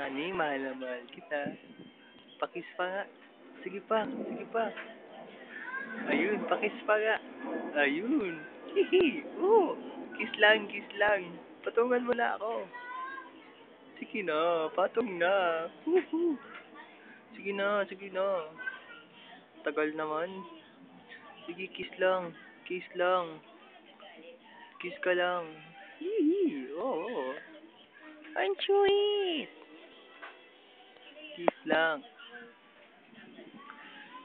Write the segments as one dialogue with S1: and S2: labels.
S1: Honey, mahal na mahal kita. Pakis pa nga. Sige pa, sige pa. Ayun, pakis pa nga. Ayun. Hihi. Oo. Kiss lang, kiss lang. Patungan mo na ako. Sige na, patong na. Woohoo. Sige na, sige na. Tagal naman. Sige, kiss lang. Kiss lang. Kiss ka lang. Hihi. Oo. Oh, Ang sweet. Kiss lang.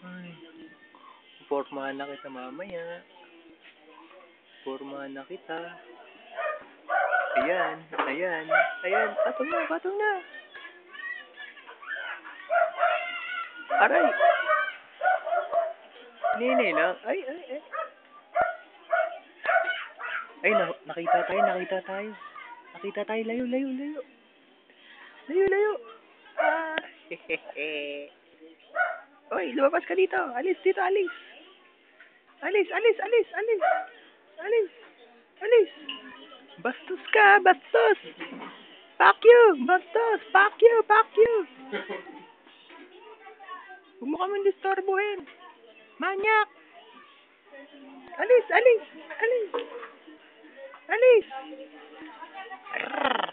S1: Ay. Pormahan na kita mamaya. Pormahan na kita. Ayan, ayan, ayan. Patong na, patong na. Aray. Nene lang. Ay, ay, ay. Ay, na nakita tayo, nakita tayo. Nakita tayo, layo, layo. Layo, Oy, lumabas ka dito. Alis dito, alis. Alis, alis, alis, alis. Alis. Alis. Bastos ka, bastos. Fuck you, bastos. Fuck you, fuck you. Huwag mo kami disturbuhin. Manyak. Alis, alis, alis. Alis. Arrrr.